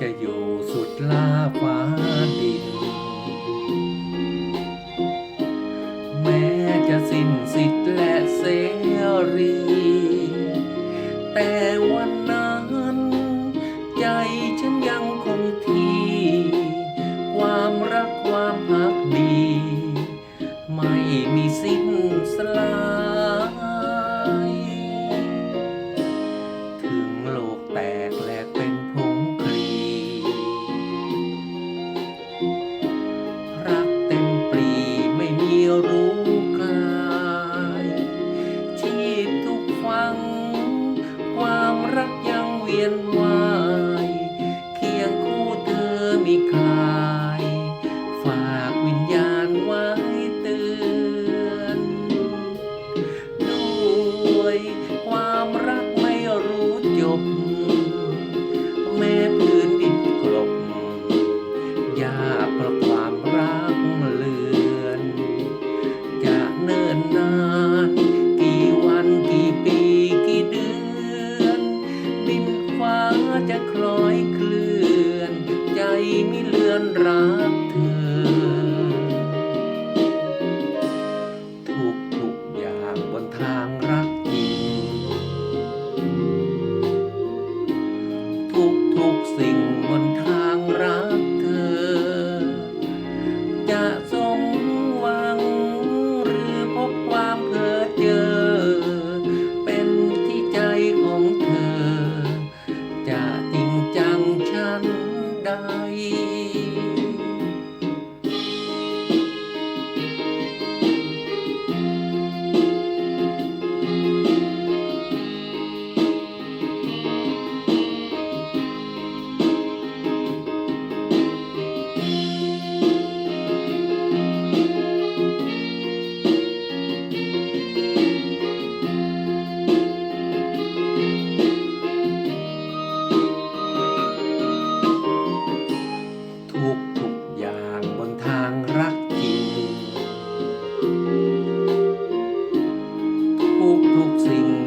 จะอยู่สุดลาฟ้าดิน แม้จะสิ้นสิทธิ์และเสรี แต่วันนั้น ใจฉันยังคงที่ ความรักความพักดี ไม่มีสิ้นสลายถึงโลกแตก ยากเพราะความรักเลือน จะเนิ่นนาน กี่วันกี่ปีกี่เดือน ดินฟ้าจะคล้อยเคลื่อน ใจไม่เลือนรักเธอ sing.